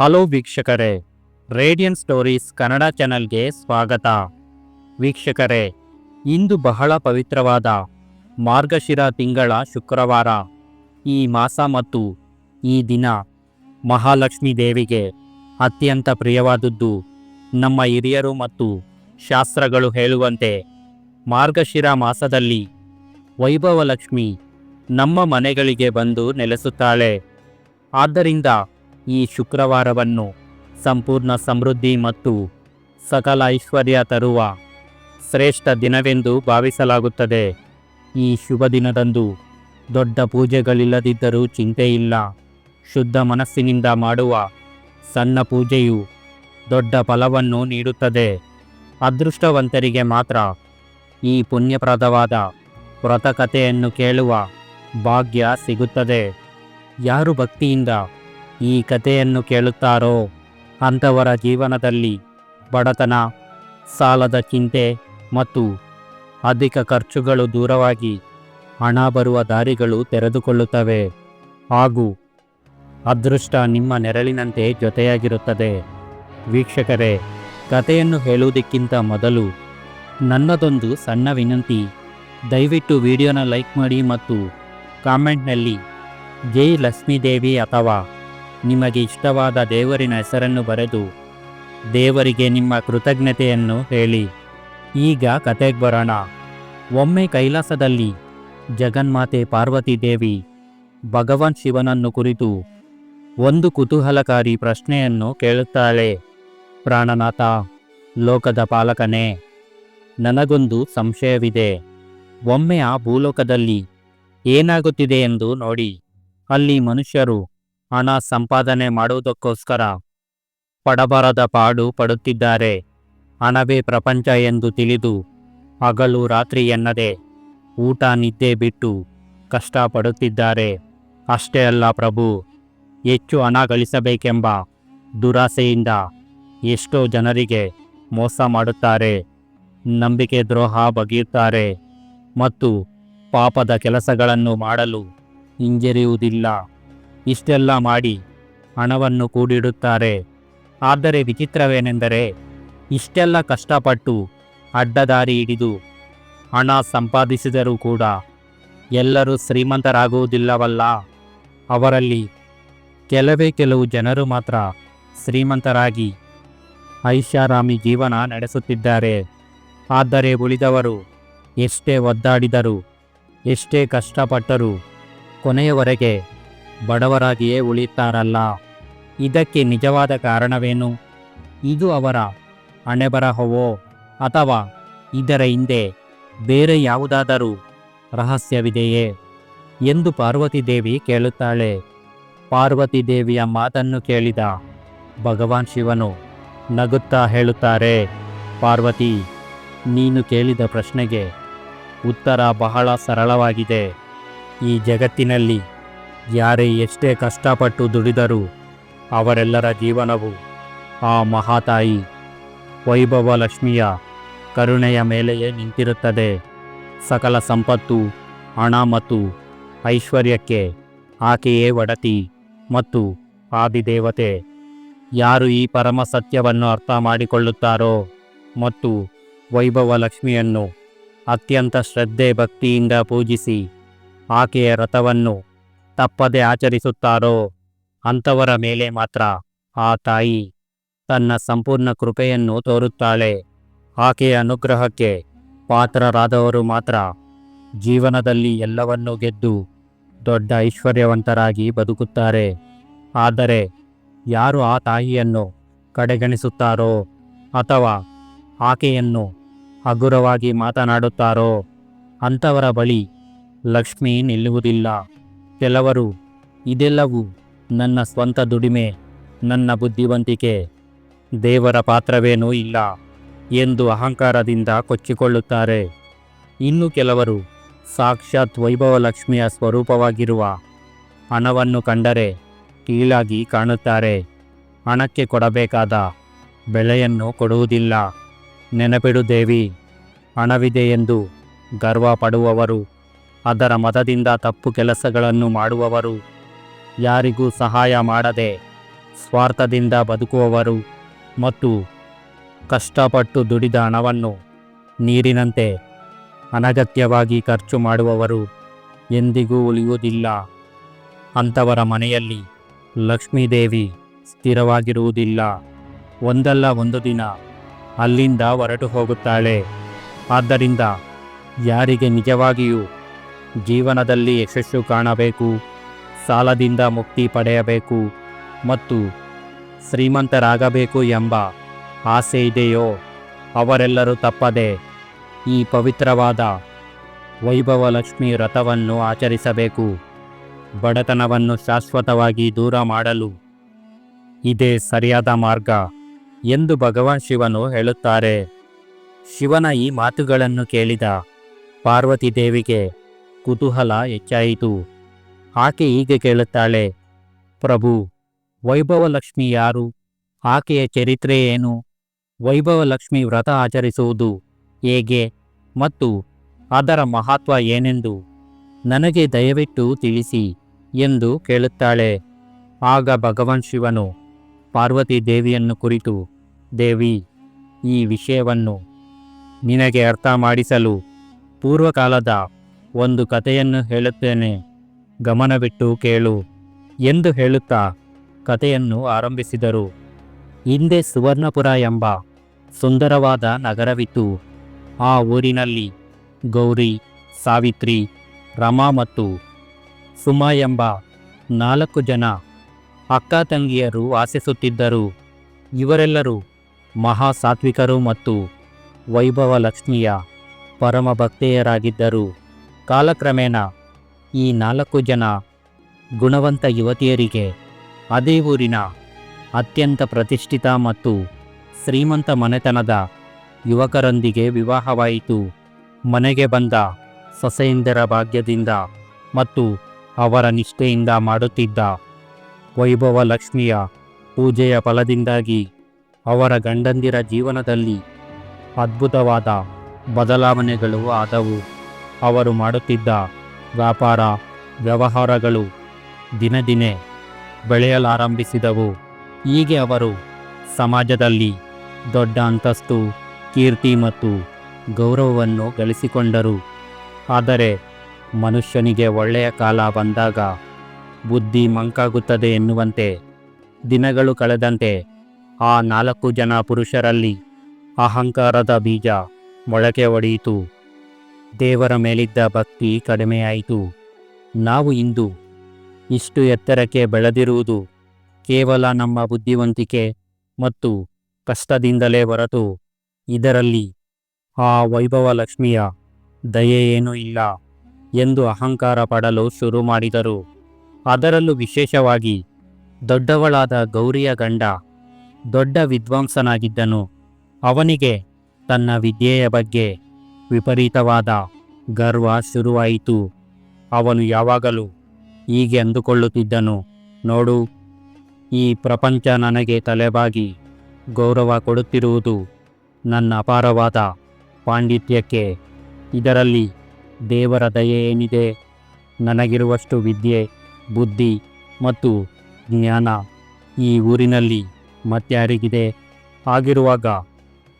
Hello ವೀಕ್ಷಕರೇ, radian stories Kannada ಚಾನೆಲ್ಗೆ ಸ್ವಾಗತ. ವೀಕ್ಷಕರೇ, ಇಂದು ಬಹಳ ಪವಿತ್ರವಾದ ಮಾರ್ಗಶಿರ ತಿಂಗಳ ಶುಕ್ರವಾರ, ಈ ಮಾಸ ಮತ್ತು ಈ ದಿನ ಮಹಾಲಕ್ಷ್ಮೀ ದೇವಿಗೆ ಅತ್ಯಂತ ಪ್ರಿಯವಾದದ್ದು. ನಮ್ಮ ಹಿರಿಯರು ಮತ್ತು ಶಾಸ್ತ್ರಗಳು ಹೇಳುವಂತೆ ಮಾರ್ಗಶಿರ ಮಾಸದಲ್ಲಿ ವೈಭವಲಕ್ಷ್ಮಿ ನಮ್ಮ ಮನೆಗಳಿಗೆ ಬಂದು ನೆಲೆಸುತ್ತಾಳೆ. ಆದ್ದರಿಂದ ಈ ಶುಕ್ರವಾರವನ್ನು ಸಂಪೂರ್ಣ ಸಮೃದ್ಧಿ ಮತ್ತು ಸಕಲ ಐಶ್ವರ್ಯ ತರುವ ಶ್ರೇಷ್ಠ ದಿನವೆಂದು ಭಾವಿಸಲಾಗುತ್ತದೆ. ಈ ಶುಭ ದಿನದಂದು ದೊಡ್ಡ ಪೂಜೆಗಳಿಲ್ಲದಿದ್ದರೂ ಚಿಂತೆಯಿಲ್ಲ. ಶುದ್ಧ ಮನಸ್ಸಿನಿಂದ ಮಾಡುವ ಸಣ್ಣ ಪೂಜೆಯು ದೊಡ್ಡ ಫಲವನ್ನು ನೀಡುತ್ತದೆ. ಅದೃಷ್ಟವಂತರಿಗೆ ಮಾತ್ರ ಈ ಪುಣ್ಯಪ್ರದವಾದ ವ್ರತಕಥೆಯನ್ನು ಕೇಳುವ ಭಾಗ್ಯ ಸಿಗುತ್ತದೆ. ಯಾರು ಭಕ್ತಿಯಿಂದ ಈ ಕಥೆಯನ್ನು ಕೇಳುತ್ತಾರೋ ಅಂಥವರ ಜೀವನದಲ್ಲಿ ಬಡತನ, ಸಾಲದ ಚಿಂತೆ ಮತ್ತು ಅಧಿಕ ಖರ್ಚುಗಳು ದೂರವಾಗಿ ಹಣ ಬರುವ ದಾರಿಗಳು ತೆರೆದುಕೊಳ್ಳುತ್ತವೆ. ಹಾಗೂ ಅದೃಷ್ಟ ನಿಮ್ಮ ನೆರಳಿನಂತೆ ಜೊತೆಯಾಗಿರುತ್ತದೆ. ವೀಕ್ಷಕರೇ, ಕಥೆಯನ್ನು ಹೇಳುವುದಕ್ಕಿಂತ ಮೊದಲು ನನ್ನದೊಂದು ಸಣ್ಣ ವಿನಂತಿ. ದಯವಿಟ್ಟು ವಿಡಿಯೋನ ಲೈಕ್ ಮಾಡಿ ಮತ್ತು ಕಾಮೆಂಟ್ನಲ್ಲಿ ಜೈ ಲಕ್ಷ್ಮೀದೇವಿ ಅಥವಾ ನಿಮಗೆ ಇಷ್ಟವಾದ ದೇವರಿನ ಹೆಸರನ್ನು ಬರೆದು ದೇವರಿಗೆ ನಿಮ್ಮ ಕೃತಜ್ಞತೆಯನ್ನು ಹೇಳಿ. ಈಗ ಕತೆಗೆ ಬರೋಣ. ಒಮ್ಮೆ ಕೈಲಾಸದಲ್ಲಿ ಜಗನ್ಮಾತೆ ಪಾರ್ವತಿ ದೇವಿ ಭಗವಾನ್ ಶಿವನನ್ನು ಕುರಿತು ಒಂದು ಕುತೂಹಲಕಾರಿ ಪ್ರಶ್ನೆಯನ್ನು ಕೇಳುತ್ತಾಳೆ. ಪ್ರಾಣನಾಥ, ಲೋಕದ ಪಾಲಕನೇ, ನನಗೊಂದು ಸಂಶಯವಿದೆ. ಒಮ್ಮೆ ಆ ಭೂಲೋಕದಲ್ಲಿ ಏನಾಗುತ್ತಿದೆ ಎಂದು ನೋಡಿ. ಅಲ್ಲಿ ಮನುಷ್ಯರು ಹಣ ಸಂಪಾದನೆ ಮಾಡುವುದಕ್ಕೋಸ್ಕರ ಪಡಬರದ ಪಾಡು ಪಡುತ್ತಿದ್ದಾರೆ. ಹಣವೇ ಪ್ರಪಂಚ ಎಂದು ತಿಳಿದು ಹಗಲು ರಾತ್ರಿ ಎನ್ನದೆ ಊಟ ನಿದ್ದೆ ಬಿಟ್ಟು ಕಷ್ಟಪಡುತ್ತಿದ್ದಾರೆ. ಅಷ್ಟೇ ಅಲ್ಲ ಪ್ರಭು, ಹೆಚ್ಚು ಹಣ ಗಳಿಸಬೇಕೆಂಬ ದುರಾಸೆಯಿಂದ ಎಷ್ಟೋ ಜನರಿಗೆ ಮೋಸ ಮಾಡುತ್ತಾರೆ. ನಂಬಿಕೆ ದ್ರೋಹ ಬಗೆಯುತ್ತಾರೆ ಮತ್ತು ಪಾಪದ ಕೆಲಸಗಳನ್ನು ಮಾಡಲು ಹಿಂಜರಿಯುವುದಿಲ್ಲ. ಇಷ್ಟೆಲ್ಲ ಮಾಡಿ ಹಣವನ್ನು ಕೂಡಿಡುತ್ತಾರೆ. ಆದರೆ ವಿಚಿತ್ರವೇನೆಂದರೆ ಇಷ್ಟೆಲ್ಲ ಕಷ್ಟಪಟ್ಟು ಅಡ್ಡದಾರಿ ಹಿಡಿದು ಹಣ ಸಂಪಾದಿಸಿದರೂ ಕೂಡ ಎಲ್ಲರೂ ಶ್ರೀಮಂತರಾಗುವುದಿಲ್ಲವಲ್ಲ. ಅವರಲ್ಲಿ ಕೆಲವೇ ಕೆಲವು ಜನರು ಮಾತ್ರ ಶ್ರೀಮಂತರಾಗಿ ಐಷಾರಾಮಿ ಜೀವನ ನಡೆಸುತ್ತಿದ್ದಾರೆ. ಆದರೆ ಉಳಿದವರು ಎಷ್ಟೇ ಒದ್ದಾಡಿದರು, ಎಷ್ಟೇ ಕಷ್ಟಪಟ್ಟರೂ ಕೊನೆಯವರೆಗೆ ಬಡವರಾಗಿಯೇ ಉಳಿತಾರಲ್ಲ ಇದಕ್ಕೆ ನಿಜವಾದ ಕಾರಣವೇನು? ಇದು ಅವರ ಹಣೆಬರಹವೋ ಅಥವಾ ಇದರ ಹಿಂದೆ ಬೇರೆ ಯಾವುದಾದರೂ ರಹಸ್ಯವಿದೆಯೇ ಎಂದು ಪಾರ್ವತಿ ದೇವಿ ಕೇಳುತ್ತಾಳೆ. ಪಾರ್ವತಿ ದೇವಿಯ ಮಾತನ್ನು ಕೇಳಿದ ಭಗವಾನ್ ಶಿವನು ನಗುತ್ತಾ ಹೇಳುತ್ತಾರೆ, ಪಾರ್ವತಿ, ನೀನು ಕೇಳಿದ ಪ್ರಶ್ನೆಗೆ ಉತ್ತರ ಬಹಳ ಸರಳವಾಗಿದೆ. ಈ ಜಗತ್ತಿನಲ್ಲಿ ಯಾರೇ ಎಷ್ಟೇ ಕಷ್ಟಪಟ್ಟು ದುಡಿದರೂ ಅವರೆಲ್ಲರ ಜೀವನವು ಆ ಮಹಾತಾಯಿ ವೈಭವ ಲಕ್ಷ್ಮಿಯ ಕರುಣೆಯ ಮೇಲೆಯೇ ನಿಂತಿರುತ್ತದೆ. ಸಕಲ ಸಂಪತ್ತು, ಹಣ ಮತ್ತು ಐಶ್ವರ್ಯಕ್ಕೆ ಆಕೆಯೇ ಒಡತಿ ಮತ್ತು ಆದಿದೇವತೆ. ಯಾರು ಈ ಪರಮ ಸತ್ಯವನ್ನು ಅರ್ಥ ಮಾಡಿಕೊಳ್ಳುತ್ತಾರೋ ಮತ್ತು ವೈಭವ ಲಕ್ಷ್ಮಿಯನ್ನು ಅತ್ಯಂತ ಶ್ರದ್ಧೆ ಭಕ್ತಿಯಿಂದ ಪೂಜಿಸಿ ಆಕೆಯ ರಥವನ್ನು ತಪ್ಪದೆ ಆಚರಿಸುತ್ತಾರೋ? ಅಂಥವರ ಮೇಲೆ ಮಾತ್ರ ಆ ತಾಯಿ ತನ್ನ ಸಂಪೂರ್ಣ ಕೃಪೆಯನ್ನು ತೋರುತ್ತಾಳೆ. ಆಕೆಯ ಅನುಗ್ರಹಕ್ಕೆ ಪಾತ್ರರಾದವರು ಮಾತ್ರ ಜೀವನದಲ್ಲಿ ಎಲ್ಲವನ್ನೂ ಗೆದ್ದು ದೊಡ್ಡ ಐಶ್ವರ್ಯವಂತರಾಗಿ ಬದುಕುತ್ತಾರೆ. ಆದರೆ ಯಾರು ಆ ತಾಯಿಯನ್ನು ಕಡೆಗಣಿಸುತ್ತಾರೋ ಅಥವಾ ಆಕೆಯನ್ನು ಹಗುರವಾಗಿ ಮಾತನಾಡುತ್ತಾರೋ? ಅಂಥವರ ಬಳಿ ಲಕ್ಷ್ಮಿ ನಿಲ್ಲುವುದಿಲ್ಲ. ಕೆಲವರು, ಇದೆಲ್ಲವೂ ನನ್ನ ಸ್ವಂತ ದುಡಿಮೆ, ನನ್ನ ಬುದ್ಧಿವಂತಿಕೆ. ದೇವರ ಪಾತ್ರವೇನೂ ಇಲ್ಲ ಎಂದು ಅಹಂಕಾರದಿಂದ ಕೊಚ್ಚಿಕೊಳ್ಳುತ್ತಾರೆ. ಇನ್ನು ಕೆಲವರು ಸಾಕ್ಷಾತ್ ವೈಭವ ಲಕ್ಷ್ಮಿಯ ಸ್ವರೂಪವಾಗಿರುವ ಹಣವನ್ನು ಕಂಡರೆ ಕೀಳಾಗಿ ಕಾಣುತ್ತಾರೆ. ಹಣಕ್ಕೆ ಕೊಡಬೇಕಾದ ಬೆಲೆಯನ್ನು ಕೊಡುವುದಿಲ್ಲ. ನೆನಪಿಡು ದೇವಿ ಹಣವಿದೆ ಎಂದು ಗರ್ವ ಪಡುವವರು ಅದರ ಮತದಿಂದ ತಪ್ಪು ಕೆಲಸಗಳನ್ನು ಮಾಡುವವರು ಯಾರಿಗೂ ಸಹಾಯ ಮಾಡದೆ ಸ್ವಾರ್ಥದಿಂದ ಬದುಕುವವರು ಮತ್ತು ಕಷ್ಟಪಟ್ಟು ದುಡಿದ ಹಣವನ್ನು ನೀರಿನಂತೆ ಅನಗತ್ಯವಾಗಿ ಖರ್ಚು ಮಾಡುವವರು ಎಂದಿಗೂ ಉಳಿಯುವುದಿಲ್ಲ. ಅಂಥವರ ಮನೆಯಲ್ಲಿ ಲಕ್ಷ್ಮೀದೇವಿ ಸ್ಥಿರವಾಗಿರುವುದಿಲ್ಲ. ಒಂದಲ್ಲ ಒಂದು ದಿನ ಅಲ್ಲಿಂದ ಹೊರಟು ಹೋಗುತ್ತಾಳೆ. ಆದ್ದರಿಂದ ಯಾರಿಗೆ ನಿಜವಾಗಿಯೂ ಜೀವನದಲ್ಲಿ ಯಶಸ್ಸು ಕಾಣಬೇಕು, ಸಾಲದಿಂದ ಮುಕ್ತಿ ಪಡೆಯಬೇಕು ಮತ್ತು ಶ್ರೀಮಂತರಾಗಬೇಕು ಎಂಬ ಆಸೆ ಇದೆಯೋ ಅವರೆಲ್ಲರೂ ತಪ್ಪದೆ ಈ ಪವಿತ್ರವಾದ ವೈಭವ ಲಕ್ಷ್ಮಿ ವ್ರತವನ್ನು ಆಚರಿಸಬೇಕು. ಬಡತನವನ್ನು ಶಾಶ್ವತವಾಗಿ ದೂರ ಮಾಡಲು ಇದೇ ಸರಿಯಾದ ಮಾರ್ಗ ಎಂದು ಭಗವಾನ್ ಶಿವನು ಹೇಳುತ್ತಾರೆ. ಶಿವನ ಈ ಮಾತುಗಳನ್ನು ಕೇಳಿದ ಪಾರ್ವತಿ ದೇವಿಗೆ ಕುತೂಹಲ ಹೆಚ್ಚಾಯಿತು. ಆಕೆ ಹೀಗೆ ಕೇಳುತ್ತಾಳೆ, ಪ್ರಭು ವೈಭವ ಲಕ್ಷ್ಮಿ ಯಾರು? ಆಕೆಯ ಚರಿತ್ರೆ ಏನು? ವೈಭವ ಲಕ್ಷ್ಮಿ ವ್ರತ ಆಚರಿಸುವುದು ಹೇಗೆ? ಮತ್ತು ಅದರ ಮಹತ್ವ ಏನೆಂದು ನನಗೆ ದಯವಿಟ್ಟು ತಿಳಿಸಿ ಎಂದು ಕೇಳುತ್ತಾಳೆ. ಆಗ ಭಗವಾನ್ ಶಿವನು ಪಾರ್ವತಿ ದೇವಿಯನ್ನು ಕುರಿತು, ದೇವಿ, ಈ ವಿಷಯವನ್ನು ನಿನಗೆ ಅರ್ಥ ಮಾಡಿಸಲು ಪೂರ್ವಕಾಲದ ಒಂದು ಕಥೆಯನ್ನು ಹೇಳುತ್ತೇನೆ. ಗಮನವಿಟ್ಟು ಕೇಳು. ಎಂದು ಹೇಳುತ್ತಾ ಕಥೆಯನ್ನು ಆರಂಭಿಸಿದರು. ಹಿಂದೆ ಸುವರ್ಣಪುರ ಎಂಬ ಸುಂದರವಾದ ನಗರವಿತ್ತು. ಆ ಊರಿನಲ್ಲಿ ಗೌರಿ, ಸಾವಿತ್ರಿ, ರಮಾ ಮತ್ತು ಸುಮ ಎಂಬ ನಾಲ್ಕು ಜನ ಅಕ್ಕ ತಂಗಿಯರು ವಾಸಿಸುತ್ತಿದ್ದರು. ಇವರೆಲ್ಲರೂ ಮಹಾ ಸಾತ್ವಿಕರು ಮತ್ತು ವೈಭವ ಲಕ್ಷ್ಮಿಯ ಪರಮ ಭಕ್ತೆಯರಾಗಿದ್ದರು ಕಾಲಕ್ರಮೇಣ ಈ ನಾಲ್ಕು ಜನ ಗುಣವಂತ ಯುವತಿಯರಿಗೆ ಅದೇ ಊರಿನ ಅತ್ಯಂತ ಪ್ರತಿಷ್ಠಿತ ಮತ್ತು ಶ್ರೀಮಂತ ಮನೆತನದ ಯುವಕರೊಂದಿಗೆ ವಿವಾಹವಾಯಿತು. ಮನೆಗೆ ಬಂದ ಸೊಸೆಯಂದರ ಭಾಗ್ಯದಿಂದ ಮತ್ತು ಅವರ ನಿಷ್ಠೆಯಿಂದ ಮಾಡುತ್ತಿದ್ದ ವೈಭವ ಲಕ್ಷ್ಮಿಯ ಪೂಜೆಯ ಫಲದಿಂದಾಗಿ ಅವರ ಗಂಡಂದಿರ ಜೀವನದಲ್ಲಿ ಅದ್ಭುತವಾದ ಬದಲಾವಣೆಗಳು ಆದವು. ಅವರು ಮಾಡುತ್ತಿದ್ದ ವ್ಯಾಪಾರ ವ್ಯವಹಾರಗಳು ದಿನ ದಿನೇ ಬೆಳೆಯಲಾರಂಭಿಸಿದವು. ಹೀಗೆ ಅವರು ಸಮಾಜದಲ್ಲಿ ದೊಡ್ಡ ಅಂತಸ್ತು, ಕೀರ್ತಿ ಮತ್ತು ಗೌರವವನ್ನು ಗಳಿಸಿಕೊಂಡರು. ಆದರೆ ಮನುಷ್ಯನಿಗೆ ಒಳ್ಳೆಯ ಕಾಲ ಬಂದಾಗ ಬುದ್ಧಿ ಮಂಕಾಗುತ್ತದೆ ಎನ್ನುವಂತೆ ದಿನಗಳು ಕಳೆದಂತೆ ಆ ನಾಲ್ಕು ಜನ ಪುರುಷರಲ್ಲಿ ಅಹಂಕಾರದ ಬೀಜ ಮೊಳಕೆ ಒಡೆಯಿತು. ದೇವರ ಮೇಲಿದ್ದ ಭಕ್ತಿ ಕಡಿಮೆಯಾಯಿತು. ನಾವು ಇಂದು ಇಷ್ಟು ಎತ್ತರಕ್ಕೆ ಬೆಳೆದಿರುವುದು ಕೇವಲ ನಮ್ಮ ಬುದ್ಧಿವಂತಿಕೆ ಮತ್ತು ಕಷ್ಟದಿಂದಲೇ ಹೊರತು ಇದರಲ್ಲಿ ಆ ವೈಭವ ಲಕ್ಷ್ಮಿಯ ದಯೆ ಇಲ್ಲ ಎಂದು ಅಹಂಕಾರ ಪಡಲು ಶುರು ಮಾಡಿದರು. ಅದರಲ್ಲೂ ವಿಶೇಷವಾಗಿ ದೊಡ್ಡವಳಾದ ಗೌರಿಯ ಗಂಡ ದೊಡ್ಡ ವಿದ್ವಾಂಸನಾಗಿದ್ದನು. ಅವನಿಗೆ ತನ್ನ ವಿದ್ಯೆಯ ಬಗ್ಗೆ ವಿಪರೀತವಾದ ಗರ್ವ ಶುರುವಾಯಿತು. ಅವನು ಯಾವಾಗಲೂ ಹೀಗೆ ಅಂದುಕೊಳ್ಳುತ್ತಿದ್ದನು. ನೋಡು, ಈ ಪ್ರಪಂಚ ನನಗೆ ತಲೆಬಾಗಿ ಗೌರವ ಕೊಡುತ್ತಿರುವುದು ನನ್ನ ಅಪಾರವಾದ ಪಾಂಡಿತ್ಯಕ್ಕೆ. ಇದರಲ್ಲಿ ದೇವರ ದಯೆ ಏನಿದೆ? ನನಗಿರುವಷ್ಟು ವಿದ್ಯೆ, ಬುದ್ಧಿ ಮತ್ತು ಜ್ಞಾನ ಈ ಊರಿನಲ್ಲಿ ಮತ್ಯಾರಿಗಿದೆ ಆಗಿರುವಾಗ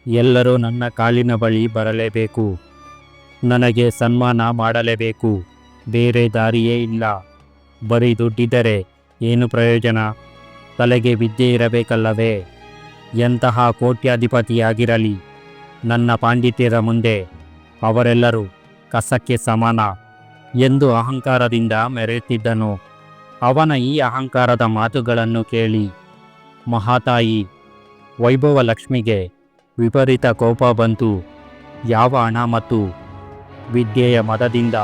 ಎಲ್ಲರೂ ನನ್ನ ಕಾಲಿನ ಬಳಿ ಬರಲೇಬೇಕು. ನನಗೆ ಸನ್ಮಾನ ಮಾಡಲೇಬೇಕು. ಬೇರೆ ದಾರಿಯೇ ಇಲ್ಲ. ಬರೀ ದುಡ್ಡಿದ್ದರೆ ಏನು ಪ್ರಯೋಜನ? ತಲೆಗೆ ವಿದ್ಯೆ ಇರಬೇಕಲ್ಲವೇ? ಎಂತಹ ಕೋಟ್ಯಾಧಿಪತಿಯಾಗಿರಲಿ? ನನ್ನ ಪಾಂಡಿತ್ಯದ ಮುಂದೆ ಅವರೆಲ್ಲರೂ ಕಸಕ್ಕೆ ಸಮಾನ ಎಂದು ಅಹಂಕಾರದಿಂದ ಮೆರೆಯುತ್ತಿದ್ದನು. ಅವನ ಈ ಅಹಂಕಾರದ ಮಾತುಗಳನ್ನು ಕೇಳಿ ಮಹಾತಾಯಿ ವೈಭವ ಲಕ್ಷ್ಮಿಗೆ ವಿಪರೀತ ಕೋಪ ಬಂತು. ಯಾವ ಹಣ ಮತ್ತು ವಿದ್ಯೆಯ ಮದದಿಂದ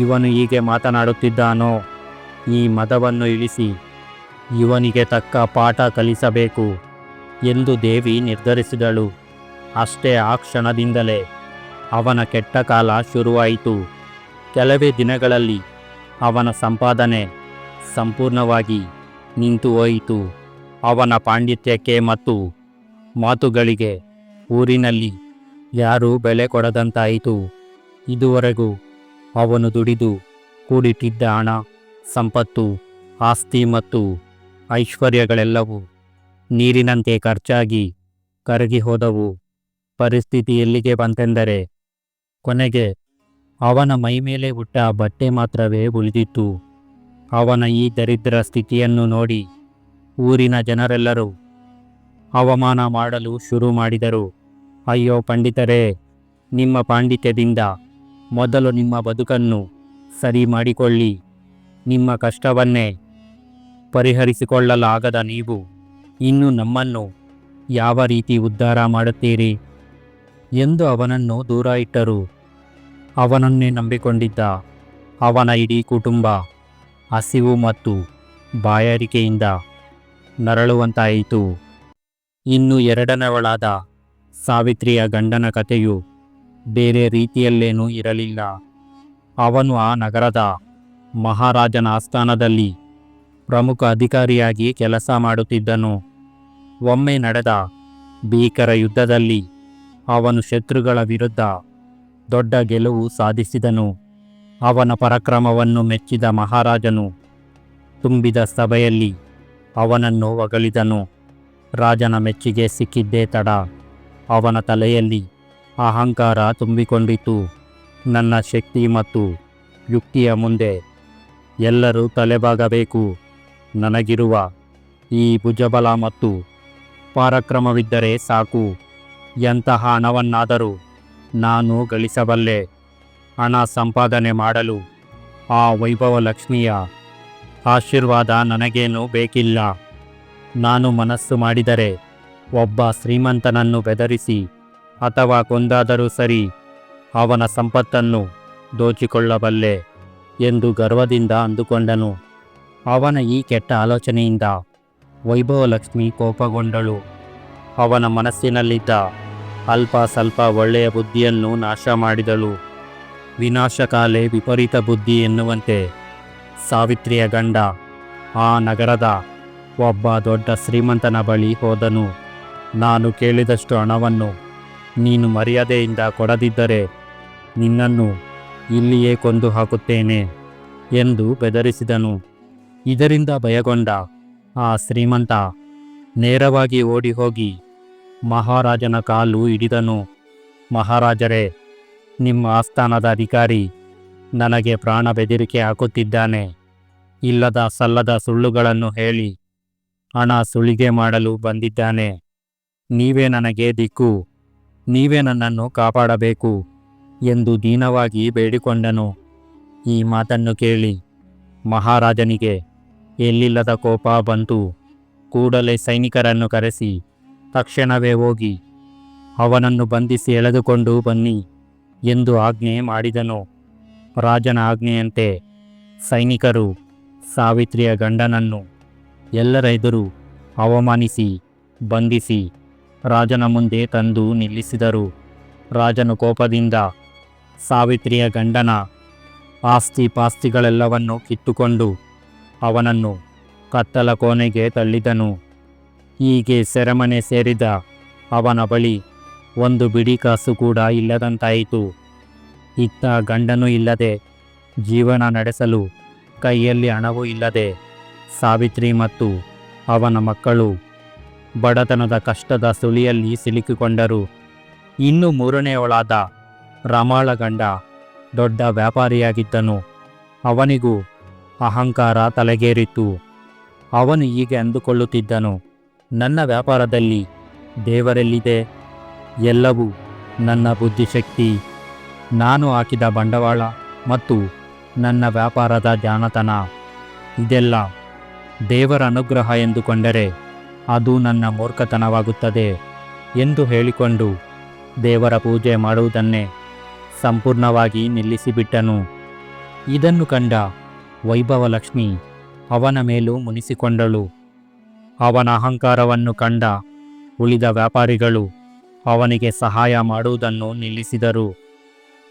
ಇವನು ಹೀಗೆ ಮಾತನಾಡುತ್ತಿದ್ದಾನೋ, ಈ ಮದವನ್ನು ಇಳಿಸಿ ಇವನಿಗೆ ತಕ್ಕ ಪಾಠ ಕಲಿಸಬೇಕು ಎಂದು ದೇವಿ ನಿರ್ಧರಿಸಿದಳು. ಅಷ್ಟೇ ಆ ಕ್ಷಣದಿಂದಲೇ ಅವನ ಕೆಟ್ಟ ಕಾಲ ಶುರುವಾಯಿತು. ಕೆಲವೇ ದಿನಗಳಲ್ಲಿ ಅವನ ಸಂಪಾದನೆ ಸಂಪೂರ್ಣವಾಗಿ ನಿಂತು ಹೋಯಿತು ಅವನ ಪಾಂಡಿತ್ಯಕ್ಕೆ ಮತ್ತು ಮಾತುಗಳಿಗೆ ಊರಿನಲ್ಲಿ ಯಾರೂ ಬೆಲೆ ಕೊಡದಂತಾಯಿತು. ಇದುವರೆಗೂ ಅವನು ದುಡಿದು ಕೂಡಿಟ್ಟಿದ್ದ ಹಣ, ಸಂಪತ್ತು, ಆಸ್ತಿ ಮತ್ತು ಐಶ್ವರ್ಯಗಳೆಲ್ಲವೂ ನೀರಿನಂತೆ ಖರ್ಚಾಗಿ ಕರಗಿ ಹೋದವು. ಪರಿಸ್ಥಿತಿ ಎಲ್ಲಿಗೆ ಬಂತೆಂದರೆ, ಕೊನೆಗೆ ಅವನ ಮೈಮೇಲೆ ಹುಟ್ಟ ಬಟ್ಟೆ ಮಾತ್ರವೇ ಉಳಿದಿತ್ತು. ಅವನ ಈ ದರಿದ್ರ ಸ್ಥಿತಿಯನ್ನು ನೋಡಿ ಊರಿನ ಜನರೆಲ್ಲರೂ ಅವಮಾನ ಮಾಡಲು ಶುರು ಮಾಡಿದರು. ಅಯ್ಯೋ ಪಂಡಿತರೇ, ನಿಮ್ಮ ಪಾಂಡಿತ್ಯದಿಂದ ಮೊದಲು ನಿಮ್ಮ ಬದುಕನ್ನು ಸರಿ ಮಾಡಿಕೊಳ್ಳಿ. ನಿಮ್ಮ ಕಷ್ಟವನ್ನೇ ಪರಿಹರಿಸಿಕೊಳ್ಳಲಾಗದ ನೀವು ಇನ್ನು ನಮ್ಮನ್ನು ಯಾವ ರೀತಿ ಉದ್ಧಾರ ಮಾಡುತ್ತೀರಿ? ಎಂದು ಅವನನ್ನು ದೂರ ಇಟ್ಟರು. ಅವನನ್ನೇ ನಂಬಿಕೊಂಡಿದ್ದ ಅವನ ಇಡೀ ಕುಟುಂಬ ಹಸಿವು ಮತ್ತು ಬಾಯಾರಿಕೆಯಿಂದ ನರಳುವಂತಾಯಿತು. ಇನ್ನು ಎರಡನವಳಾದ ಸಾವಿತ್ರಿಯ ಗಂಡನ ಕಥೆಯು ಬೇರೆ ರೀತಿಯಲ್ಲೇನೂ ಇರಲಿಲ್ಲ. ಅವನು ಆ ನಗರದ ಮಹಾರಾಜನ ಆಸ್ಥಾನದಲ್ಲಿ ಪ್ರಮುಖ ಅಧಿಕಾರಿಯಾಗಿ ಕೆಲಸ ಮಾಡುತ್ತಿದ್ದನು. ಒಮ್ಮೆ ನಡೆದ ಭೀಕರ ಯುದ್ಧದಲ್ಲಿ ಅವನು ಶತ್ರುಗಳ ವಿರುದ್ಧ ದೊಡ್ಡ ಗೆಲುವು ಸಾಧಿಸಿದನು. ಅವನ ಪರಾಕ್ರಮವನ್ನು ಮೆಚ್ಚಿದ ಮಹಾರಾಜನು ತುಂಬಿದ ಸಭೆಯಲ್ಲಿ ಅವನನ್ನು ಒಗಲಿದನು ರಾಜನ ಮೆಚ್ಚುಗೆ ಸಿಕ್ಕಿದ್ದೇ ತಡ. ಅವನ ತಲೆಯಲ್ಲಿ ಅಹಂಕಾರ ತುಂಬಿಕೊಂಡಿತು. ನನ್ನ ಶಕ್ತಿ ಮತ್ತು ಯುಕ್ತಿಯ ಮುಂದೆ ಎಲ್ಲರೂ ತಲೆಬಾಗಬೇಕು. ನನಗಿರುವ ಈ ಭುಜಬಲ ಮತ್ತು ಪರಾಕ್ರಮವಿದ್ದರೆ ಸಾಕು. ಎಂತಹ ಹಣವನ್ನಾದರೂ ನಾನು ಗಳಿಸಬಲ್ಲೆ. ಹಣ ಸಂಪಾದನೆ ಮಾಡಲು ಆ ವೈಭವ ಲಕ್ಷ್ಮಿಯ ಆಶೀರ್ವಾದ ನನಗೇನು ಬೇಕಿಲ್ಲ. ನಾನು ಮನಸ್ಸು ಮಾಡಿದರೆ ಒಬ್ಬ ಶ್ರೀಮಂತನನ್ನು ಬೆದರಿಸಿ, ಅಥವಾ ಕೊಂದಾದರೂ ಸರಿ, ಅವನ ಸಂಪತ್ತನ್ನು ದೋಚಿಕೊಳ್ಳಬಲ್ಲೆ ಎಂದು ಗರ್ವದಿಂದ ಅಂದುಕೊಂಡನು. ಅವನ ಈ ಕೆಟ್ಟ ಆಲೋಚನೆಯಿಂದ ವೈಭವಲಕ್ಷ್ಮಿ ಕೋಪಗೊಂಡಳು. ಅವನ ಮನಸ್ಸಿನಲ್ಲಿದ್ದ ಅಲ್ಪ ಸ್ವಲ್ಪ ಒಳ್ಳೆಯ ಬುದ್ಧಿಯನ್ನು ನಾಶ ಮಾಡಿದಳು. ವಿನಾಶಕಾಲೆ ವಿಪರೀತ ಬುದ್ಧಿ ಎನ್ನುವಂತೆ ಸಾವಿತ್ರಿಯ ಗಂಡ ಆ ನಗರದ ಒಬ್ಬ ದೊಡ್ಡ ಶ್ರೀಮಂತನ ಬಳಿ ಹೋದನು. ನಾನು ಕೇಳಿದಷ್ಟು ಹಣವನ್ನು ನೀನು ಮರ್ಯಾದೆಯಿಂದ ಕೊಡದಿದ್ದರೆ ನಿನ್ನನ್ನು ಇಲ್ಲಿಯೇ ಕೊಂದು ಹಾಕುತ್ತೇನೆ ಎಂದು ಬೆದರಿಸಿದನು. ಇದರಿಂದ ಭಯಗೊಂಡ ಆ ಶ್ರೀಮಂತ ನೇರವಾಗಿ ಓಡಿ ಹೋಗಿ ಮಹಾರಾಜನ ಕಾಲು ಹಿಡಿದನು. ಮಹಾರಾಜರೇ, ನಿಮ್ಮ ಆಸ್ಥಾನದ ಅಧಿಕಾರಿ ನನಗೆ ಪ್ರಾಣ ಬೆದರಿಕೆ ಹಾಕುತ್ತಿದ್ದಾನೆ. ಇಲ್ಲದ ಸಲ್ಲದ ಸುಳ್ಳುಗಳನ್ನು ಹೇಳಿ ಹಣ ಸುಳಿಗೆ ಮಾಡಲು ಬಂದಿದ್ದಾನೆ. ನೀವೇ ನನಗೆ ದಿಕ್ಕು. ನೀವೇ ನನ್ನನ್ನು ಕಾಪಾಡಬೇಕು ಎಂದು ದೀನವಾಗಿ ಬೇಡಿಕೊಂಡನು. ಈ ಮಾತನ್ನು ಕೇಳಿ ಮಹಾರಾಜನಿಗೆ ಎಲ್ಲಿಲ್ಲದ ಕೋಪ ಬಂತು. ಕೂಡಲೇ ಸೈನಿಕರನ್ನು ಕರೆಸಿ ತಕ್ಷಣವೇ ಹೋಗಿ ಅವನನ್ನು ಬಂಧಿಸಿ ಎಳೆದುಕೊಂಡು ಬನ್ನಿ ಎಂದು ಆಜ್ಞೆ ಮಾಡಿದನು. ರಾಜನ ಆಜ್ಞೆಯಂತೆ ಸೈನಿಕರು ಸಾವಿತ್ರಿಯ ಗಂಡನನ್ನು ಎಲ್ಲರ ಎದುರು ಅವಮಾನಿಸಿ ಬಂಧಿಸಿ ರಾಜನ ಮುಂದೆ ತಂದು ನಿಲ್ಲಿಸಿದರು. ರಾಜನು ಕೋಪದಿಂದ, ಸಾವಿತ್ರಿಯ ಗಂಡನ, ಆಸ್ತಿ ಪಾಸ್ತಿಗಳೆಲ್ಲವನ್ನು ಕಿತ್ತುಕೊಂಡು ಅವನನ್ನು ಕತ್ತಲ ಕೋಣೆಗೆ ತಳ್ಳಿದನು. ಹೀಗೆ ಸೆರೆಮನೆ ಸೇರಿದ ಅವನ ಬಳಿ ಒಂದು ಬಿಡಿ ಕಾಸು ಕೂಡ ಇಲ್ಲದಂತಾಯಿತು. ಇತ್ತ ಗಂಡನೂ ಇಲ್ಲದೆ ಜೀವನ ನಡೆಸಲು ಕೈಯಲ್ಲಿ ಹಣವೂ ಇಲ್ಲದೆ ಸಾವಿತ್ರಿ ಮತ್ತು ಅವನ ಮಕ್ಕಳು ಬಡತನದ ಕಷ್ಟದ ಸುಳಿಯಲ್ಲಿ ಸಿಲುಕಿಕೊಂಡರು. ಇನ್ನು ಮೂರನೆಯವಳಾದ ರಮಾಳ ಗಂಡ ದೊಡ್ಡ ವ್ಯಾಪಾರಿಯಾಗಿದ್ದನು. ಅವನಿಗೂ ಅಹಂಕಾರ ತಲೆಗೇರಿತ್ತು. ಅವನು ಹೀಗೆ ಅಂದುಕೊಳ್ಳುತ್ತಿದ್ದನು, ನನ್ನ ವ್ಯಾಪಾರದಲ್ಲಿ ದೇವರೆಲ್ಲಿದೆ? ಎಲ್ಲವೂ ನನ್ನ ಬುದ್ಧಿಶಕ್ತಿ. ನಾನು ಹಾಕಿದ ಬಂಡವಾಳ ಮತ್ತು ನನ್ನ ವ್ಯಾಪಾರದ ಜಾಣತನ ಇದೆಲ್ಲ ದೇವರ ಅನುಗ್ರಹ ಎಂದುಕೊಂಡರೆ ಅದು ನನ್ನ ಮೂರ್ಖತನವಾಗುತ್ತದೆ ಎಂದು ಹೇಳಿಕೊಂಡು ದೇವರ ಪೂಜೆ ಮಾಡುವುದನ್ನೇ ಸಂಪೂರ್ಣವಾಗಿ ನಿಲ್ಲಿಸಿಬಿಟ್ಟನು. ಇದನ್ನು ಕಂಡ ವೈಭವಲಕ್ಷ್ಮಿ ಅವನ ಮೇಲೂ ಮುನಿಸಿಕೊಂಡಳು. ಅವನ ಅಹಂಕಾರವನ್ನು ಕಂಡ ಉಳಿದ ವ್ಯಾಪಾರಿಗಳು ಅವನಿಗೆ ಸಹಾಯ ಮಾಡುವುದನ್ನು ನಿಲ್ಲಿಸಿದರು.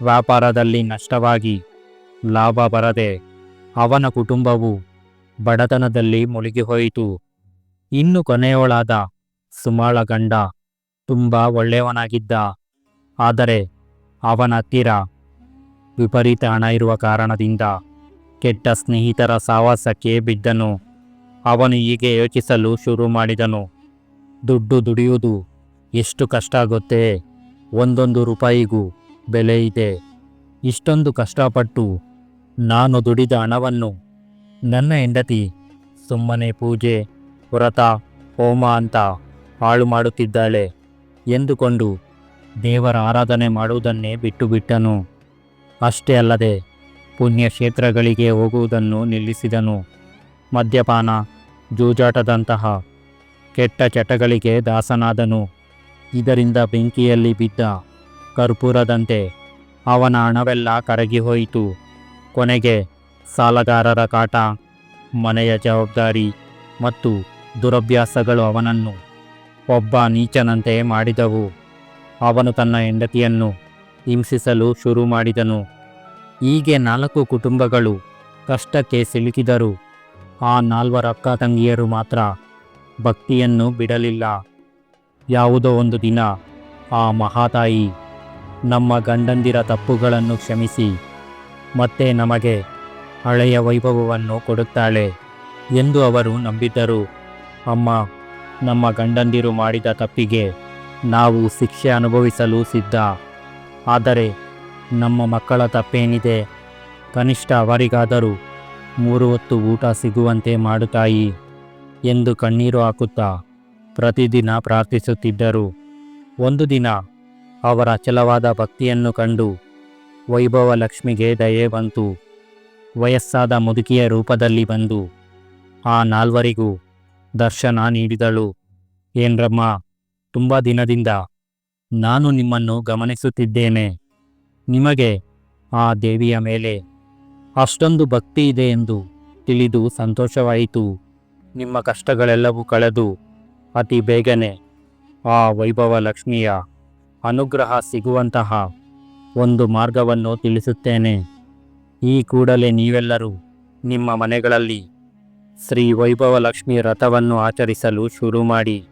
ವ್ಯಾಪಾರದಲ್ಲಿ ನಷ್ಟವಾಗಿ ಲಾಭ ಬರದೆ ಅವನ ಕುಟುಂಬವು ಬಡತನದಲ್ಲಿ ಮುಳುಗಿ ಹೋಯಿತು ಇನ್ನು ಕೊನೆಯವಳಾದ ಸುಮಾಳ ಗಂಡ ತುಂಬ ಒಳ್ಳೆಯವನಾಗಿದ್ದ. ಆದರೆ ಅವನ ಹತ್ತಿರ ವಿಪರೀತ ಹಣ ಇರುವ ಕಾರಣದಿಂದ ಕೆಟ್ಟ ಸ್ನೇಹಿತರ ಸಾವಾಸಕ್ಕೆ ಬಿದ್ದನು. ಅವನು ಹೀಗೆ ಯೋಚಿಸಲು ಶುರು ಮಾಡಿದನು. ದುಡ್ಡು ದುಡಿಯುವುದು ಎಷ್ಟು ಕಷ್ಟ ಆಗುತ್ತೆ ಒಂದೊಂದು ರೂಪಾಯಿಗೂ ಬೆಲೆ ಇದೆ. ಇಷ್ಟೊಂದು ಕಷ್ಟಪಟ್ಟು ನಾನು ದುಡಿದ ಹಣವನ್ನು ನನ್ನ ಹೆಂಡತಿ ಸುಮ್ಮನೆ ಪೂಜೆ ವ್ರತ ಹೋಮ ಅಂತ ಹಾಳು ಮಾಡುತ್ತಿದ್ದಾಳೆ ಎಂದುಕೊಂಡು ದೇವರ ಆರಾಧನೆ ಮಾಡುವುದನ್ನೇ ಬಿಟ್ಟು ಬಿಟ್ಟನು. ಅಷ್ಟೇ ಅಲ್ಲದೆ ಪುಣ್ಯಕ್ಷೇತ್ರಗಳಿಗೆ ಹೋಗುವುದನ್ನು ನಿಲ್ಲಿಸಿದನು. ಮದ್ಯಪಾನ, ಜೂಜಾಟದಂತಹ ಕೆಟ್ಟ ಚಟಗಳಿಗೆ ದಾಸನಾದನು. ಇದರಿಂದ ಬೆಂಕಿಯಲ್ಲಿ ಬಿದ್ದ ಕರ್ಪೂರದಂತೆ ಅವನ ಹಣವೆಲ್ಲ ಕರಗಿ ಹೋಯಿತು. ಕೊನೆಗೆ ಸಾಲಗಾರರ ಕಾಟ, ಮನೆಯ ಜವಾಬ್ದಾರಿ ಮತ್ತು ದುರಭ್ಯಾಸಗಳು ಅವನನ್ನು ಒಬ್ಬ ನೀಚನಂತೆ ಮಾಡಿದವು. ಅವನು ತನ್ನ ಹೆಂಡತಿಯನ್ನು ಹಿಂಸಿಸಲು ಶುರು ಮಾಡಿದನು. ಹೀಗೆ ನಾಲ್ಕು ಕುಟುಂಬಗಳು ಕಷ್ಟಕ್ಕೆ ಸಿಲುಕಿದರು. ಆ ನಾಲ್ವರ ಅಕ್ಕ ತಂಗಿಯರು ಮಾತ್ರ ಭಕ್ತಿಯನ್ನು ಬಿಡಲಿಲ್ಲ. ಯಾವುದೋ ಒಂದು ದಿನ ಆ ಮಹಾತಾಯಿ ನಮ್ಮ ಗಂಡಂದಿರ ತಪ್ಪುಗಳನ್ನು ಕ್ಷಮಿಸಿ, ಮತ್ತೆ ನಮಗೆ ಹಳೆಯ ವೈಭವವನ್ನು ಕೊಡುತ್ತಾಳೆ ಎಂದು ಅವರು ನಂಬಿದ್ದರು. ಅಮ್ಮ, ನಮ್ಮ ಗಂಡಂದಿರು ಮಾಡಿದ ತಪ್ಪಿಗೆ ನಾವು ಶಿಕ್ಷೆ ಅನುಭವಿಸಲು ಸಿದ್ಧ. ಆದರೆ ನಮ್ಮ ಮಕ್ಕಳ ತಪ್ಪೇನಿದೆ? ಕನಿಷ್ಠ ಅವರಿಗಾದರೂ ಮೂರು ಹೊತ್ತು ಊಟ ಸಿಗುವಂತೆ ಮಾಡುತ್ತಾಯಿ ಎಂದು ಕಣ್ಣೀರು ಹಾಕುತ್ತಾ ಪ್ರತಿದಿನ ಪ್ರಾರ್ಥಿಸುತ್ತಿದ್ದರು. ಒಂದು ದಿನ ಅವರ ಅಚಲವಾದ ಭಕ್ತಿಯನ್ನು ಕಂಡು ವೈಭವ ಲಕ್ಷ್ಮಿಗೆ ದಯೆ ಬಂತು. ವಯಸ್ಸಾದ ಮುದುಕಿಯ ರೂಪದಲ್ಲಿ ಬಂದು ಆ ನಾಲ್ವರಿಗೂ ದರ್ಶನ ನೀಡಿದಳು. ಏನ್ರಮ್ಮ ತುಂಬ ದಿನದಿಂದ ನಾನು ನಿಮ್ಮನ್ನು ಗಮನಿಸುತ್ತಿದ್ದೇನೆ. ನಿಮಗೆ ಆ ದೇವಿಯ ಮೇಲೆ ಅಷ್ಟೊಂದು ಭಕ್ತಿ ಇದೆ ಎಂದು ತಿಳಿದು ಸಂತೋಷವಾಯಿತು. ನಿಮ್ಮ ಕಷ್ಟಗಳೆಲ್ಲವೂ ಕಳೆದು ಅತಿ ಬೇಗನೆ ಆ ವೈಭವ ಲಕ್ಷ್ಮಿಯ ಅನುಗ್ರಹ ಸಿಗುವಂತಹ ಒಂದು ಮಾರ್ಗವನ್ನು ತಿಳಿಸುತ್ತೇನೆ. ಈ ಕೂಡಲೇ ನೀವೆಲ್ಲರೂ ನಿಮ್ಮ ಮನೆಗಳಲ್ಲಿ ಶ್ರೀ ವೈಭವ ಲಕ್ಷ್ಮಿ ರಥವನ್ನು ಆಚರಿಸಲು ಶುರು ಮಾಡಿ.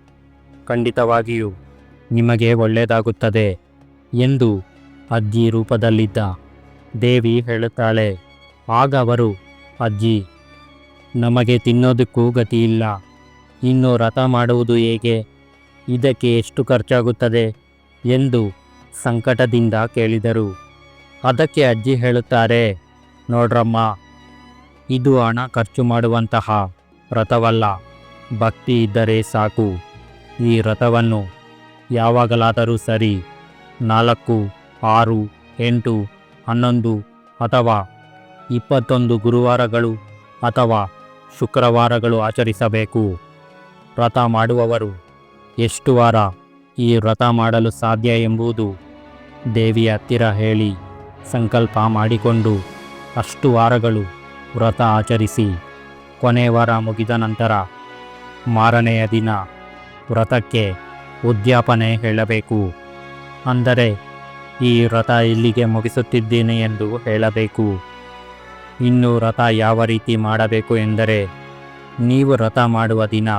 ಖಂಡಿತವಾಗಿಯೂ ನಿಮಗೆ ಒಳ್ಳೆಯದಾಗುತ್ತದೆ ಎಂದು ಅಜ್ಜಿ ರೂಪದಲ್ಲಿದ್ದ ದೇವಿ ಹೇಳುತ್ತಾಳೆ. ಆಗ ಅವರು, ಅಜ್ಜಿ, ನಮಗೆ ತಿನ್ನೋದಕ್ಕೂ ಗತಿಯಿಲ್ಲ. ಇನ್ನು ರಥ ಮಾಡುವುದು ಹೇಗೆ? ಇದಕ್ಕೆ ಎಷ್ಟು ಖರ್ಚಾಗುತ್ತದೆ? ಎಂದು ಸಂಕಟದಿಂದ ಕೇಳಿದರು. ಅದಕ್ಕೆ ಅಜ್ಜಿ ಹೇಳುತ್ತಾರೆ, ನೋಡ್ರಮ್ಮ ಇದು ಹಣ ಖರ್ಚು ಮಾಡುವಂತಹ ರಥವಲ್ಲ. ಭಕ್ತಿ ಇದ್ದರೆ ಸಾಕು. ಈ ರಥವನ್ನು ಯಾವಾಗಲಾದರೂ ಸರಿ ನಾಲ್ಕು, ಆರು, ಎಂಟು, ಹನ್ನೊಂದು ಅಥವಾ ಇಪ್ಪತ್ತೊಂದು ಗುರುವಾರಗಳು ಅಥವಾ ಶುಕ್ರವಾರಗಳು ಆಚರಿಸಬೇಕು. ವ್ರತ ಮಾಡುವವರು ಎಷ್ಟು ವಾರ ಈ ವ್ರತ ಮಾಡಲು ಸಾಧ್ಯ ಎಂಬುದು ದೇವಿಯ ಹತ್ತಿರ ಹೇಳಿ ಸಂಕಲ್ಪ ಮಾಡಿಕೊಂಡು ಅಷ್ಟು ವಾರಗಳು ವ್ರತ ಆಚರಿಸಿ. ಕೊನೆ ವಾರ ಮುಗಿದ ನಂತರ ಮಾರನೆಯ ದಿನ ವ್ರತಕ್ಕೆ ಉದ್ಯಾಪನೆ ಹೇಳಬೇಕು. ಅಂದರೆ ಈ ವ್ರತ ಇಲ್ಲಿಗೆ ಮುಗಿಸುತ್ತಿದ್ದೇನೆ ಎಂದು ಹೇಳಬೇಕು. ಇನ್ನು ವ್ರತ ಯಾವ ರೀತಿ ಮಾಡಬೇಕು ಎಂದರೆ ನೀವು ವ್ರತ ಮಾಡುವ ದಿನ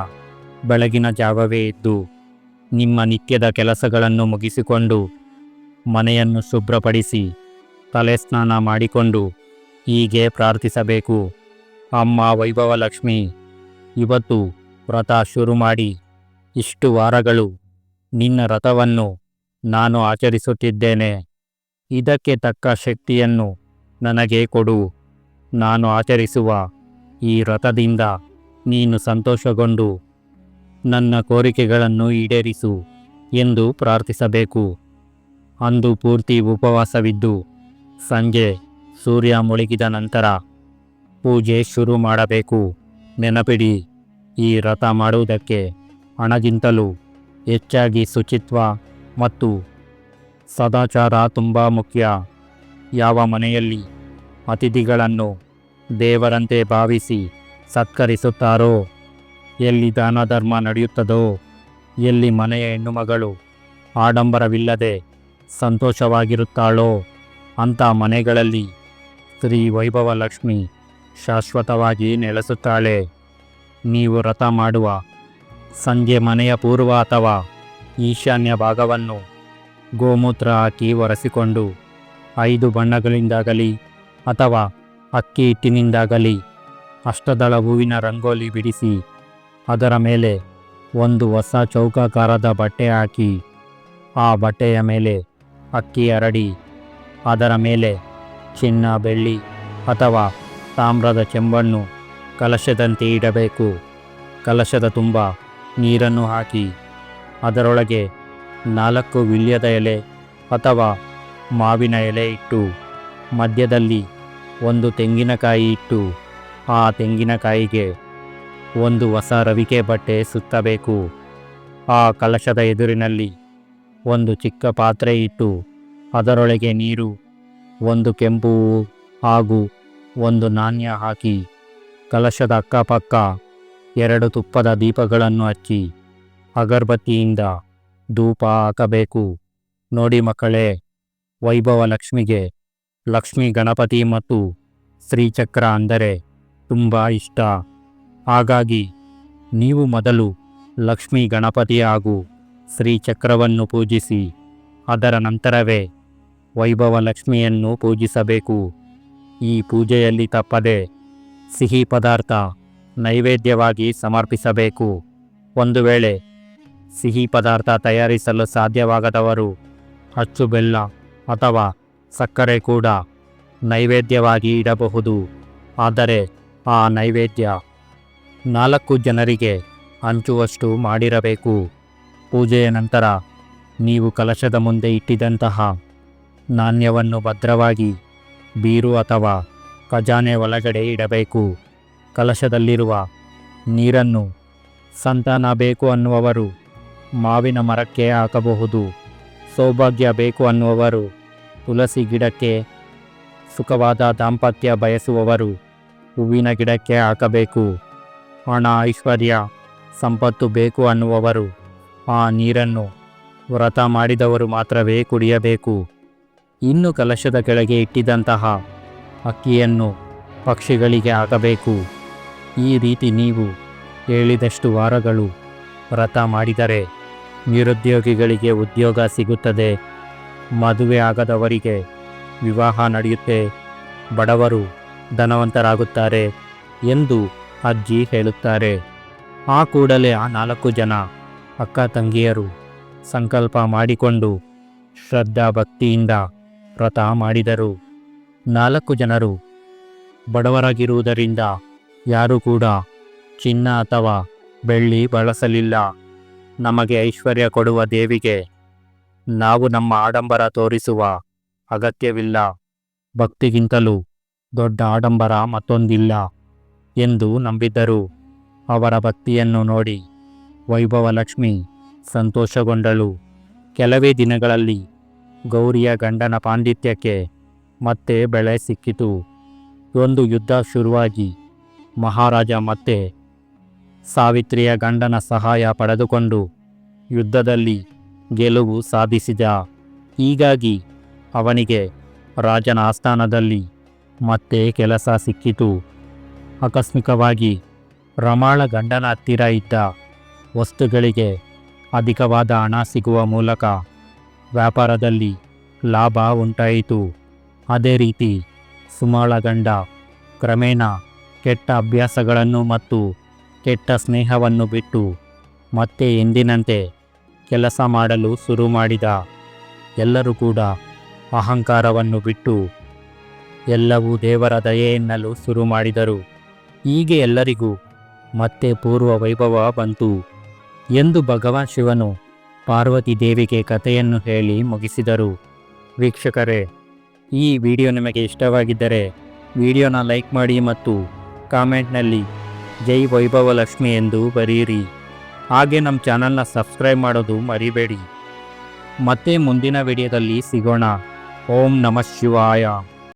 ಬೆಳಗಿನ ಜಾವವೇ ಇದ್ದು ನಿಮ್ಮ ನಿತ್ಯದ ಕೆಲಸಗಳನ್ನು ಮುಗಿಸಿಕೊಂಡು ಮನೆಯನ್ನು ಶುಭ್ರಪಡಿಸಿ ತಲೆ ಸ್ನಾನ ಮಾಡಿಕೊಂಡು ಹೀಗೆ ಪ್ರಾರ್ಥಿಸಬೇಕು. ಅಮ್ಮ ವೈಭವ ಲಕ್ಷ್ಮಿ ಇವತ್ತು ವ್ರತ ಶುರು ಮಾಡಿ. ಇಷ್ಟು ವಾರಗಳು ನಿನ್ನ ರಥವನ್ನು ನಾನು ಆಚರಿಸುತ್ತಿದ್ದೇನೆ. ಇದಕ್ಕೆ ತಕ್ಕ ಶಕ್ತಿಯನ್ನು ನನಗೆ ಕೊಡು. ನಾನು ಆಚರಿಸುವ ಈ ರಥದಿಂದ ನೀನು ಸಂತೋಷಗೊಂಡು ನನ್ನ ಕೋರಿಕೆಗಳನ್ನು ಈಡೇರಿಸು ಎಂದು ಪ್ರಾರ್ಥಿಸಬೇಕು. ಅಂದು ಪೂರ್ತಿ ಉಪವಾಸವಿದ್ದು ಸಂಜೆ ಸೂರ್ಯ ಮುಳುಗಿದ ನಂತರ ಪೂಜೆ ಶುರು ಮಾಡಬೇಕು. ನೆನಪಿಡಿ, ಈ ರಥ ಮಾಡುವುದಕ್ಕೆ ಹಣಗಿಂತಲೂ ಹೆಚ್ಚಾಗಿ ಶುಚಿತ್ವ ಮತ್ತು ಸದಾಚಾರ ತುಂಬ ಮುಖ್ಯ. ಯಾವ ಮನೆಯಲ್ಲಿ ಅತಿಥಿಗಳನ್ನು ದೇವರಂತೆ ಭಾವಿಸಿ ಸತ್ಕರಿಸುತ್ತಾರೋ, ಎಲ್ಲಿ ದಾನ ಧರ್ಮ ನಡೆಯುತ್ತದೋ, ಎಲ್ಲಿ ಮನೆಯ ಹೆಣ್ಣುಮಗಳು ಆಡಂಬರವಿಲ್ಲದೆ ಸಂತೋಷವಾಗಿರುತ್ತಾಳೋ, ಅಂಥ ಮನೆಗಳಲ್ಲಿ ಶ್ರೀ ವೈಭವ ಲಕ್ಷ್ಮಿ ಶಾಶ್ವತವಾಗಿ ನೆಲೆಸುತ್ತಾಳೆ. ನೀವು ವ್ರತ ಮಾಡುವ ಸಂಜೆ ಮನೆಯ ಪೂರ್ವ ಅಥವಾ ಈಶಾನ್ಯ ಭಾಗವನ್ನು ಗೋಮೂತ್ರ ಹಾಕಿ ಒರೆಸಿಕೊಂಡು ಐದು ಬಣ್ಣಗಳಿಂದಾಗಲಿ ಅಥವಾ ಅಕ್ಕಿ ಹಿಟ್ಟಿನಿಂದಾಗಲಿ ಅಷ್ಟದಳ ಹೂವಿನ ರಂಗೋಲಿ ಬಿಡಿಸಿ ಅದರ ಮೇಲೆ ಒಂದು ಹೊಸ ಚೌಕಾಕಾರದ ಬಟ್ಟೆ ಹಾಕಿ ಆ ಬಟ್ಟೆಯ ಮೇಲೆ ಅಕ್ಕಿ ಹರಡಿ ಅದರ ಮೇಲೆ ಚಿನ್ನ, ಬೆಳ್ಳಿ ಅಥವಾ ತಾಮ್ರದ ಚೆಂಬಣ್ಣು ಕಲಶದಂತೆ ಇಡಬೇಕು. ಕಲಶದ ತುಂಬ ನೀರನ್ನು ಹಾಕಿ ಅದರೊಳಗೆ ನಾಲ್ಕು ವಿಲ್ಯದ ಎಲೆ ಅಥವಾ ಮಾವಿನ ಎಲೆ ಇಟ್ಟು, ಮಧ್ಯದಲ್ಲಿ ಒಂದು ತೆಂಗಿನಕಾಯಿ ಇಟ್ಟು ಆ ತೆಂಗಿನಕಾಯಿಗೆ ಒಂದು ಹೊಸ ರವಿಕೆ ಬಟ್ಟೆ ಸುತ್ತಬೇಕು. ಆ ಕಲಶದ ಎದುರಿನಲ್ಲಿ ಒಂದು ಚಿಕ್ಕ ಪಾತ್ರೆ ಇಟ್ಟು ಅದರೊಳಗೆ ನೀರು ಒಂದು ಕೆಂಪು ಹಾಗೂ ಒಂದು ನಾಣ್ಯ ಹಾಕಿ ಕಲಶದ ಅಕ್ಕಪಕ್ಕ ಎರಡು ತುಪ್ಪದ ದೀಪಗಳನ್ನು ಹಚ್ಚಿ ಅಗರಬತ್ತಿಯಿಂದ ಧೂಪ ಹಾಕಬೇಕು. ನೋಡಿ ಮಕ್ಕಳೇ, ವೈಭವ ಲಕ್ಷ್ಮಿಗೆ ಲಕ್ಷ್ಮೀ, ಗಣಪತಿ ಮತ್ತು ಶ್ರೀಚಕ್ರ ಅಂದರೆ ತುಂಬ ಇಷ್ಟ. ಹಾಗಾಗಿ ನೀವು ಮೊದಲು ಲಕ್ಷ್ಮೀ, ಗಣಪತಿ ಹಾಗೂ ಶ್ರೀಚಕ್ರವನ್ನು ಪೂಜಿಸಿ, ಅದರ ನಂತರವೇ ವೈಭವ ಲಕ್ಷ್ಮಿಯನ್ನು ಪೂಜಿಸಬೇಕು. ಈ ಪೂಜೆಯಲ್ಲಿ ತಪ್ಪದೆ ಸಿಹಿ ಪದಾರ್ಥ ನೈವೇದ್ಯವಾಗಿ ಸಮರ್ಪಿಸಬೇಕು. ಒಂದು ವೇಳೆ ಸಿಹಿ ಪದಾರ್ಥ ತಯಾರಿಸಲು ಸಾಧ್ಯವಾಗದವರು ಅಚ್ಚು ಬೆಲ್ಲ ಅಥವಾ ಸಕ್ಕರೆ ಕೂಡ ನೈವೇದ್ಯವಾಗಿ ಇಡಬಹುದು. ಆದರೆ ಆ ನೈವೇದ್ಯ ನಾಲ್ಕು ಜನರಿಗೆ ಹಂಚುವಷ್ಟು ಮಾಡಿರಬೇಕು. ಪೂಜೆಯ ನಂತರ ನೀವು ಕಲಶದ ಮುಂದೆ ಇಟ್ಟಿದ್ದಂತಹ ನಾಣ್ಯವನ್ನು ಭದ್ರವಾಗಿ ಬೀರು ಅಥವಾ ಖಜಾನೆ ಒಳಗಡೆ ಇಡಬೇಕು. ಕಲಶದಲ್ಲಿರುವ ನೀರನ್ನು ಸಂತಾನ ಬೇಕು ಅನ್ನುವವರು ಮಾವಿನ ಮರಕ್ಕೆ ಹಾಕಬಹುದು. ಸೌಭಾಗ್ಯ ಬೇಕು ಅನ್ನುವವರು ತುಳಸಿ ಗಿಡಕ್ಕೆ ಸುಖವಾದ ದಾಂಪತ್ಯ ಬಯಸುವವರು ಹೂವಿನ ಗಿಡಕ್ಕೆ ಹಾಕಬೇಕು. ಹಣ, ಐಶ್ವರ್ಯ, ಸಂಪತ್ತು ಬೇಕು ಅನ್ನುವವರು ಆ ನೀರನ್ನು ವ್ರತ ಮಾಡಿದವರು ಮಾತ್ರವೇ ಕುಡಿಯಬೇಕು. ಇನ್ನು ಕಲಶದ ಕೆಳಗೆ ಇಟ್ಟಿದಂತಹ ಅಕ್ಕಿಯನ್ನು ಪಕ್ಷಿಗಳಿಗೆ ಆಗಬೇಕು ಈ ರೀತಿ ನೀವು ಹೇಳಿದಷ್ಟು ವಾರಗಳು ವ್ರತ ಮಾಡಿದರೆ ನಿರುದ್ಯೋಗಿಗಳಿಗೆ ಉದ್ಯೋಗ ಸಿಗುತ್ತದೆ. ಮದುವೆ ಆಗದವರಿಗೆ ವಿವಾಹ ನಡೆಯುತ್ತೆ. ಬಡವರು ಧನವಂತರಾಗುತ್ತಾರೆ ಎಂದು ಅಜ್ಜಿ ಹೇಳುತ್ತಾರೆ. ಆ ಕೂಡಲೇ ಆ ನಾಲ್ಕು ಜನ ಅಕ್ಕ ತಂಗಿಯರು ಸಂಕಲ್ಪ ಮಾಡಿಕೊಂಡು ಶ್ರದ್ಧಾ ಭಕ್ತಿಯಿಂದ ವ್ರತ ಮಾಡಿದರು. ನಾಲ್ಕು ಜನರು ಬಡವರಾಗಿರುವುದರಿಂದ ಯಾರೂ ಕೂಡ ಚಿನ್ನ ಅಥವಾ ಬೆಳ್ಳಿ ಬಳಸಲಿಲ್ಲ. ನಮಗೆ ಐಶ್ವರ್ಯ ಕೊಡುವ ದೇವಿಗೆ ನಾವು ನಮ್ಮ ಆಡಂಬರ ತೋರಿಸುವ ಅಗತ್ಯವಿಲ್ಲ. ಭಕ್ತಿಗಿಂತಲೂ ದೊಡ್ಡ ಆಡಂಬರ ಮತ್ತೊಂದಿಲ್ಲ ಎಂದು ನಂಬಿದ್ದರು. ಅವರ ಭಕ್ತಿಯನ್ನು ನೋಡಿ ವೈಭವ ಲಕ್ಷ್ಮಿ ಸಂತೋಷಗೊಂಡಳು. ಕೆಲವೇ ದಿನಗಳಲ್ಲಿ ಗೌರಿಯ ಗಂಡನ ಪಾಂಡಿತ್ಯಕ್ಕೆ ಮತ್ತೆ ಬೆಳೆ ಸಿಕ್ಕಿತು. ಒಂದು ಯುದ್ಧ ಶುರುವಾಗಿ ಮಹಾರಾಜ ಮತ್ತೆ ಸಾವಿತ್ರಿಯ ಗಂಡನ ಸಹಾಯ ಪಡೆದುಕೊಂಡು ಯುದ್ಧದಲ್ಲಿ ಗೆಲುವು ಸಾಧಿಸಿದ. ಹೀಗಾಗಿ ಅವನಿಗೆ ರಾಜನ ಆಸ್ಥಾನದಲ್ಲಿ ಮತ್ತೆ ಕೆಲಸ ಸಿಕ್ಕಿತು. ಆಕಸ್ಮಿಕವಾಗಿ ರಮಾಳ ಗಂಡನ ಹತ್ತಿರ ಇದ್ದ ವಸ್ತುಗಳಿಗೆ ಅಧಿಕವಾದ ಹಣ ಸಿಗುವ ಮೂಲಕ ವ್ಯಾಪಾರದಲ್ಲಿ ಲಾಭ ಉಂಟಾಯಿತು. ಅದೇ ರೀತಿ ಸುಮಾಳ ಗಂಡ ಕ್ರಮೇಣ ಕೆಟ್ಟ ಅಭ್ಯಾಸಗಳನ್ನು ಮತ್ತು ಕೆಟ್ಟ ಸ್ನೇಹವನ್ನು ಬಿಟ್ಟು ಮತ್ತೆ ಎಂದಿನಂತೆ ಕೆಲಸ ಮಾಡಲು ಶುರು ಮಾಡಿದ. ಎಲ್ಲರೂ ಕೂಡ ಅಹಂಕಾರವನ್ನು ಬಿಟ್ಟು ಎಲ್ಲವೂ ದೇವರ ದಯೆ ಎನ್ನಲು ಶುರು ಮಾಡಿದರು. ಹೀಗೆ ಎಲ್ಲರಿಗೂ ಮತ್ತೆ ಪೂರ್ವ ವೈಭವ ಬಂತು. ಎಂದು ಭಗವಾನ್ ಶಿವನು ಪಾರ್ವತಿ ದೇವಿಗೆ ಕಥೆಯನ್ನು ಹೇಳಿ ಮುಗಿಸಿದರು. ವೀಕ್ಷಕರೇ, ಈ ವಿಡಿಯೋ ನಿಮಗೆ ಇಷ್ಟವಾಗಿದ್ದರೆ ವಿಡಿಯೋನ ಲೈಕ್ ಮಾಡಿ ಮತ್ತು ಕಾಮೆಂಟ್ನಲ್ಲಿ ಜೈ ವೈಭವ ಲಕ್ಷ್ಮಿ ಎಂದು ಬರೆಯಿರಿ. ಹಾಗೆ ನಮ್ಮ ಚಾನಲ್ನ ಸಬ್ಸ್ಕ್ರೈಬ್ ಮಾಡೋದು ಮರಿಬೇಡಿ. ಮತ್ತೆ ಮುಂದಿನ ವಿಡಿಯೋದಲ್ಲಿ ಸಿಗೋಣ. ಓಂ ನಮಃ ಶಿವಾಯ.